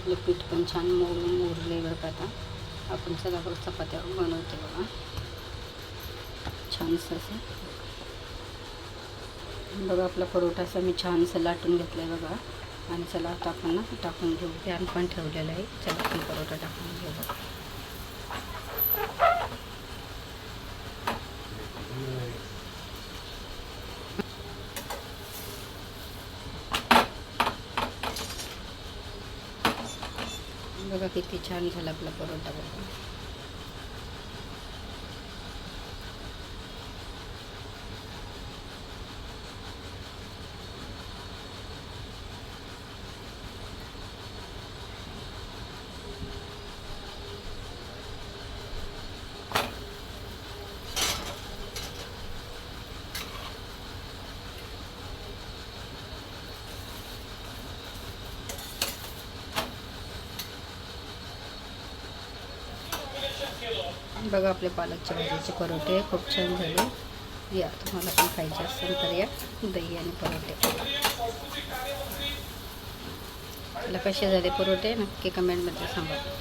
आपलं पीठ पण छान मोडून मोरले बरं का आता. आपण चला बरं चपात्या बनवते बघा. छानसं असं. बघा आपला परोठा असा मी छानसं लाटून घेतला आहे बघा. आणि चला आता आपण टाकून घेऊ. पॅन पण ठेवलेलं आहे. चला आपण परोठा टाकून घेऊ बघा. बघा किती छान झाला आपला परोठा बघा. बघा आपले पालकच्या भाजीचे परोठे खूप छान झाले. या तुम्हाला पण खायचे असेल तर या. दही आणि परोठे. त्याला कसे झाले परोठे नक्की कमेंटमध्ये सांगा.